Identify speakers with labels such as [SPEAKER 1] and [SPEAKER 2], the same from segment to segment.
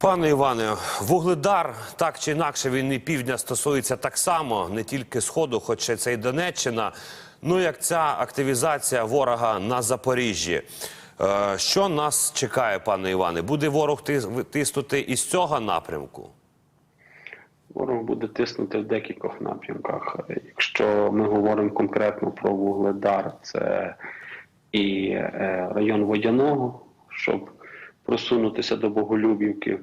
[SPEAKER 1] Пане Іване, вугледар так чи інакше він і півдня стосується так само, не тільки сходу, хоча це й Донеччина. Ну як ця активізація ворога на Запоріжжі. Е, що нас чекає, пане Іване? Буде ворог тис- тиснути із цього напрямку?
[SPEAKER 2] Ворог буде тиснути в декількох напрямках. Якщо ми говоримо конкретно про вугледар, це і е, район Водяного, щоб просунутися до Боголюбівки,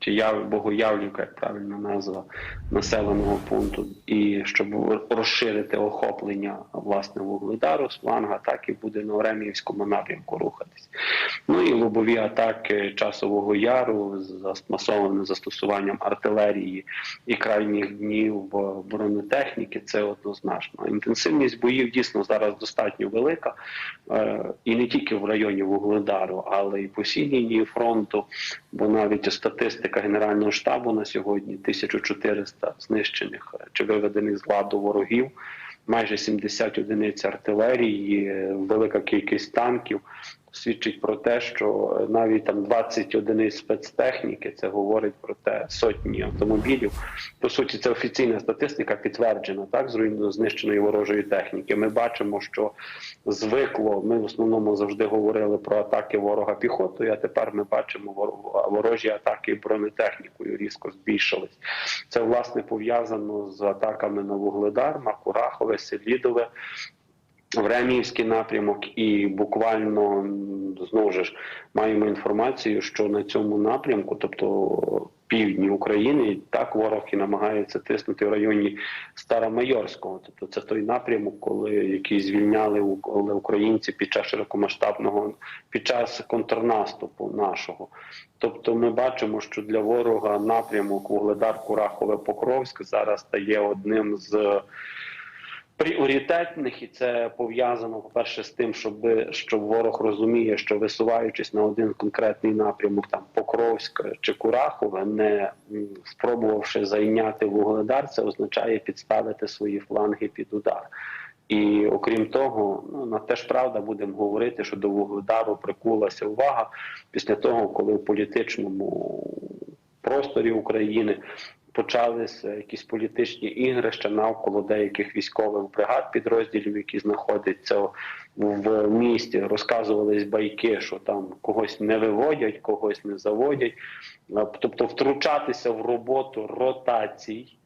[SPEAKER 2] чи Яв, Богоявлівка, як правильна назва населеного пункту, і щоб розширити охоплення власне вугледару з фланга, так і буде на Ореміївському напрямку рухатись. Ну і лобові атаки часового яру з масованим застосуванням артилерії і крайніх днів бронетехніки. Це однозначно. Інтенсивність боїв дійсно зараз достатньо велика, е, і не тільки в районі Вугледару, але й по всій лінії фронту. Бо навіть статистика Генерального штабу на сьогодні 1400 знищених е, чи виведених з ладу ворогів майже 70 одиниць артилерії, велика кількість танків. Свідчить про те, що навіть там 20 одиниць спецтехніки, це говорить про те сотні автомобілів. По суті, це офіційна статистика підтверджена так зруйно знищеної ворожої техніки. Ми бачимо, що звикло. Ми в основному завжди говорили про атаки ворога піхотою. А тепер ми бачимо вор- ворожі атаки бронетехнікою різко збільшились. Це власне пов'язано з атаками на Вугледар, Макурахове, Селідове. Времіївський напрямок, і буквально знову ж маємо інформацію, що на цьому напрямку, тобто півдні України, так ворог і намагається тиснути в районі Старомайорського. Тобто це той напрямок, коли який звільняли українці під час широкомасштабного під час контрнаступу нашого. Тобто, ми бачимо, що для ворога напрямок Вугледар, Курахове, Покровськ зараз стає одним з пріоритетних, і це пов'язано, по-перше, з тим, щоб, що ворог розуміє, що висуваючись на один конкретний напрямок, там Покровськ чи Курахове, не спробувавши зайняти вугледар, це означає підставити свої фланги під удар. І окрім того, ну на те ж правда будемо говорити, що до вугледару прикулася увага після того, коли в політичному просторі України почалися якісь політичні ігрища навколо деяких військових бригад підрозділів, які знаходяться в місті. Розказувались байки, що там когось не виводять, когось не заводять. Тобто втручатися в роботу ротацій.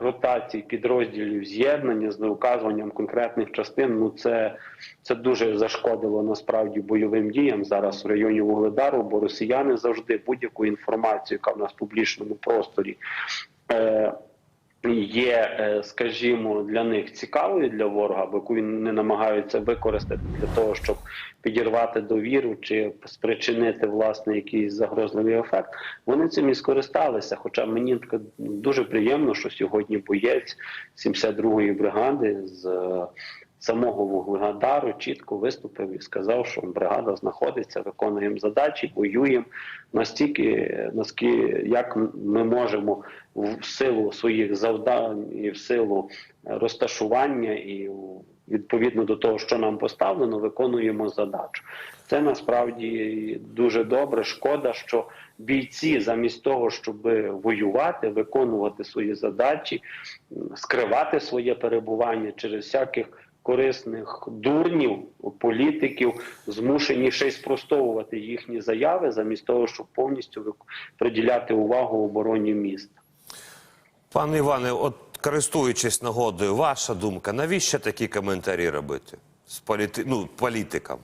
[SPEAKER 2] Ротацій підрозділів з'єднання з указуванням конкретних частин. Ну це, це дуже зашкодило насправді бойовим діям зараз в районі Вугледару, бо росіяни завжди будь-яку інформацію, яка в нас в публічному просторі є, е, скажімо, для них цікавою для ворога, або яку вони намагаються використати для того, щоб підірвати довіру чи спричинити власне якийсь загрозливий ефект. Вони цим і скористалися. Хоча мені дуже приємно, що сьогодні боєць 72-ї бригади з е, самого Вугледару чітко виступив і сказав, що бригада знаходиться, виконуємо задачі, воюємо настільки, наскільки як ми можемо в силу своїх завдань і в силу розташування і відповідно до того, що нам поставлено, виконуємо задачу. Це насправді дуже добре. Шкода, що бійці, замість того, щоб воювати, виконувати свої задачі, скривати своє перебування через всяких корисних дурнів, політиків, змушені ще й спростовувати їхні заяви, замість того, щоб повністю приділяти увагу обороні міста.
[SPEAKER 1] Пане Іване, от користуючись нагодою, ваша думка, навіщо такі коментарі робити з політи... ну, політикам?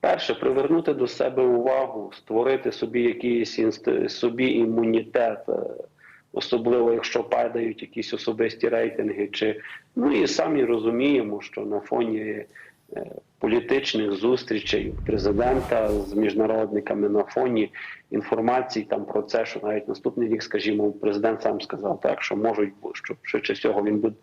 [SPEAKER 2] Перше, привернути до себе увагу, створити собі якийсь інст... собі імунітет, е, особливо якщо падають якісь особисті рейтинги, чи ну і самі розуміємо, що на фоні е, політичних зустрічей президента з міжнародниками на фоні інформації там про це, що навіть наступний рік, скажімо, президент сам сказав так, що можуть що швидше всього він буде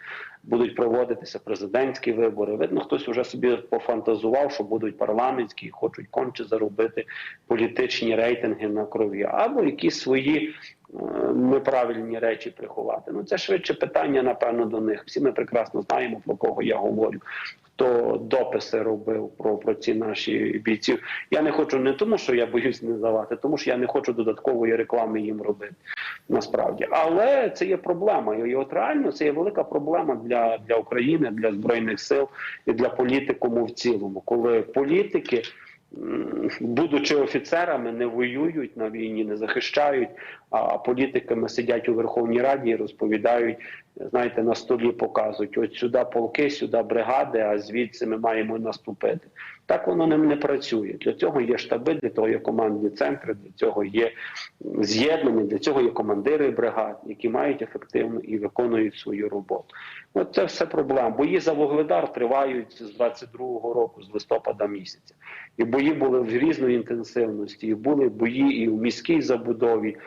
[SPEAKER 2] будуть проводитися президентські вибори. Видно, хтось вже собі пофантазував, що будуть парламентські, і хочуть конче заробити політичні рейтинги на крові, або якісь свої неправильні речі приховати. Ну це швидше питання, напевно, до них. Всі ми прекрасно знаємо про кого я говорю. хто дописи робив про, про ці наші бійців. Я не хочу не тому, що я боюсь не здавати, тому що я не хочу додаткової реклами їм робити. Насправді, але це є проблема. І от реально це є велика проблема для, для України, для збройних сил і для політикуму в цілому, коли політики. Будучи офіцерами, не воюють на війні, не захищають, а політиками сидять у Верховній Раді і розповідають, знаєте, на столі показують: от сюди полки, сюди бригади, а звідси ми маємо наступити. Так воно не, не працює. Для цього є штаби, для того є командні центри, для цього є з'єднання, для цього є командири бригад, які мають ефективно і виконують свою роботу. От це все проблема. Бої за Вугледар тривають з 22-го року, з листопада місяця. І бої були в різної інтенсивності. І були бої і в міській забудові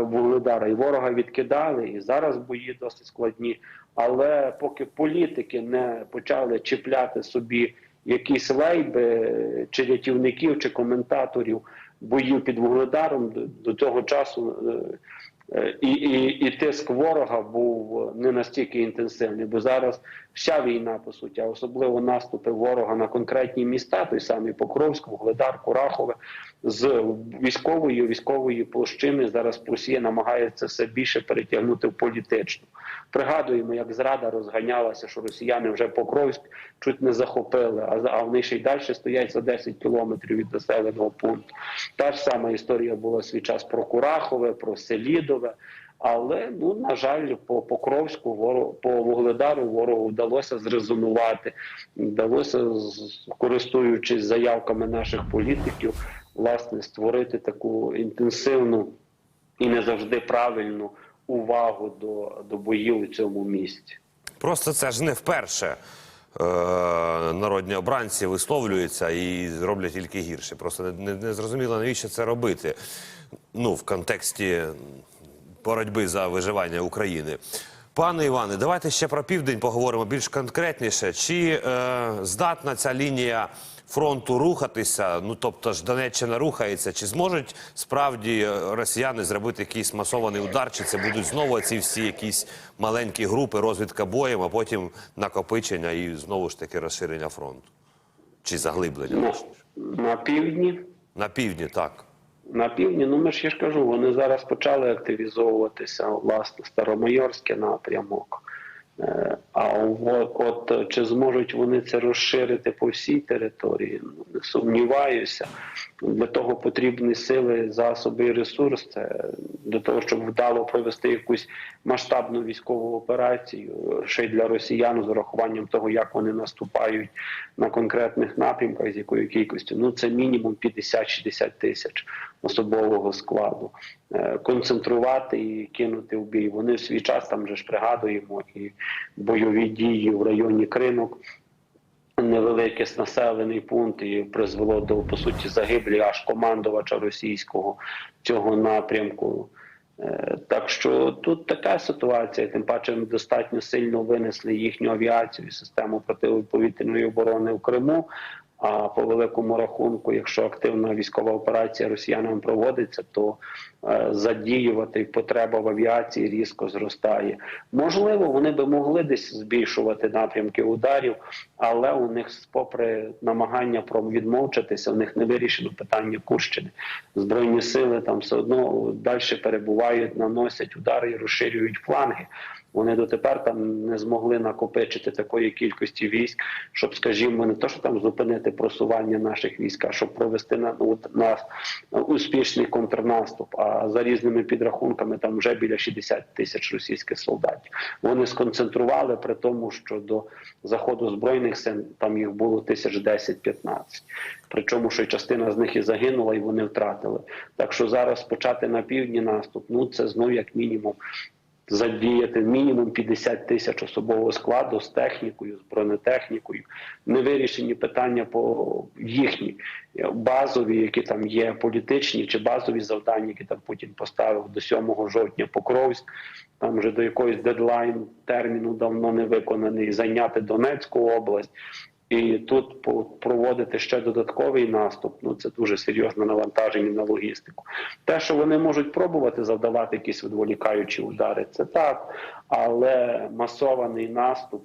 [SPEAKER 2] Вугледара, і ворога відкидали, і зараз бої досить складні. Але поки політики не почали чіпляти собі якісь лейби е, чи рятівників, чи коментаторів боїв під Вугледаром, до, того часу е, Е, І, і, і тиск ворога був не настільки інтенсивний, бо зараз вся війна по суті, а особливо наступи ворога на конкретні міста, той самий Покровськ, Вугледар, Курахове, з військової військової площини зараз Росія намагається все більше перетягнути в політичну. Пригадуємо, як зрада розганялася, що росіяни вже Покровськ чуть не захопили, а, вони ще й далі стоять за 10 кілометрів від населеного пункту. Та ж сама історія була свій час про Курахове, про Селідове. Але ну на жаль, по Покровську ворог по Вугледару ворогу вдалося зрезонувати, вдалося користуючись заявками наших політиків, власне створити таку інтенсивну і не завжди правильну увагу до, до боїв у цьому місті.
[SPEAKER 1] Просто це ж не вперше. е, Народні обранці висловлюються і роблять тільки гірше. Просто не, не зрозуміло, навіщо це робити. Ну, в контексті боротьби за виживання України. Пане Іване, давайте ще про південь поговоримо більш конкретніше. Чи е, здатна ця лінія фронту рухатися? Ну тобто ж Донеччина рухається, чи зможуть справді е, росіяни зробити якийсь масований удар? Чи це будуть знову ці всі якісь маленькі групи розвідка боєм, а потім накопичення і знову ж таки розширення фронту? Чи заглиблення?
[SPEAKER 2] На, на півдні
[SPEAKER 1] На півдні, так.
[SPEAKER 2] На півдні, ну ми ж я ж кажу, вони зараз почали активізовуватися, власне, Старомайорський напрямок. А от, чи зможуть вони це розширити по всій території? Ну, сумніваюся. Для того потрібні сили, засоби і ресурс. Це для того, щоб вдало провести якусь масштабну військову операцію, ще й для росіян з урахуванням того, як вони наступають на конкретних напрямках, з якою кількістю. Ну це мінімум 50-60 тисяч особового складу. Е, Концентрувати і кинути в бій. Вони в свій час там же ж пригадуємо і бойові дії в районі Кринок. Невеликий населений пункт і призвело до по суті загиблі аж командувача російського цього напрямку. Е, Так що тут така ситуація, тим паче достатньо сильно винесли їхню авіацію і систему протиповітряної оборони в Криму. А по великому рахунку, якщо активна військова операція росіянам проводиться, то е, задіювати потреба в авіації різко зростає. Можливо, вони би могли десь збільшувати напрямки ударів, але у них, попри намагання відмовчатися, у них не вирішено питання Курщини. Збройні сили там все одно далі перебувають, наносять удари і розширюють фланги. Вони дотепер там не змогли накопичити такої кількості військ, щоб, скажімо, не то, що там зупинити просування наших військ, а щоб провести на, ну, на, на успішний контрнаступ. А за різними підрахунками там вже біля 60 тисяч російських солдатів. Вони сконцентрували при тому, що до заходу збройних сил там їх було тисяч 10-15. Причому, що частина з них і загинула, і вони втратили. Так що зараз почати на півдні наступ, ну це знов як мінімум задіяти мінімум 50 тисяч особового складу з технікою, з бронетехнікою. Не вирішені питання по їхні базові, які там є політичні чи базові завдання, які там Путін поставив до 7 жовтня Покровськ. Там вже до якоїсь дедлайн терміну давно не виконаний, зайняти Донецьку область. І тут проводити ще додатковий наступ, ну це дуже серйозне навантаження на логістику. Те, що вони можуть пробувати завдавати якісь відволікаючі удари, це так, але масований наступ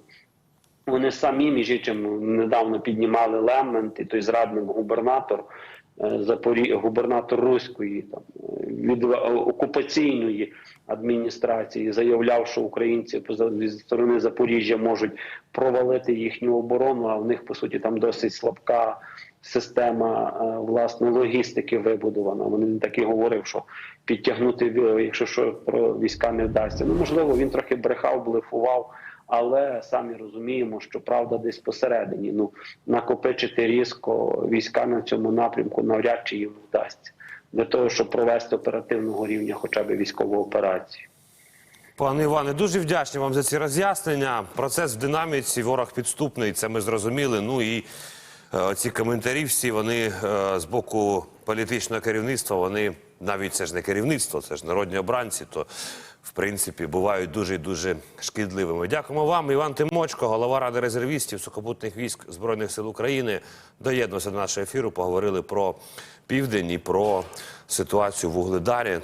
[SPEAKER 2] Вони самі, між іншим, недавно піднімали Лемент, і той зрадник губернатор е, Запорі... губернатор Руської там від е, окупаційної адміністрації заявляв, що українці зі сторони Запоріжжя можуть провалити їхню оборону, а в них по суті там досить слабка система е, власне логістики вибудована. Вони так і говорив, що підтягнути якщо що про війська не вдасться. Ну можливо, він трохи брехав, блефував. Але самі розуміємо, що правда десь посередині. Ну накопичити різко війська на цьому напрямку навряд чи їм вдасться для того, щоб провести оперативного рівня, хоча б військову операцію.
[SPEAKER 1] Пане Іване, дуже вдячні вам за ці роз'яснення. Процес в динаміці, ворог підступний, це ми зрозуміли. Ну і е, ці коментарі всі вони е, з боку політичного керівництва, вони навіть це ж не керівництво, це ж народні обранці, то в принципі бувають дуже і дуже шкідливими. Дякуємо вам, Іван Тимочко, голова ради резервістів сухопутних військ Збройних сил України. Доєднувся до нашого ефіру. Поговорили про південь і про ситуацію в Угледарі.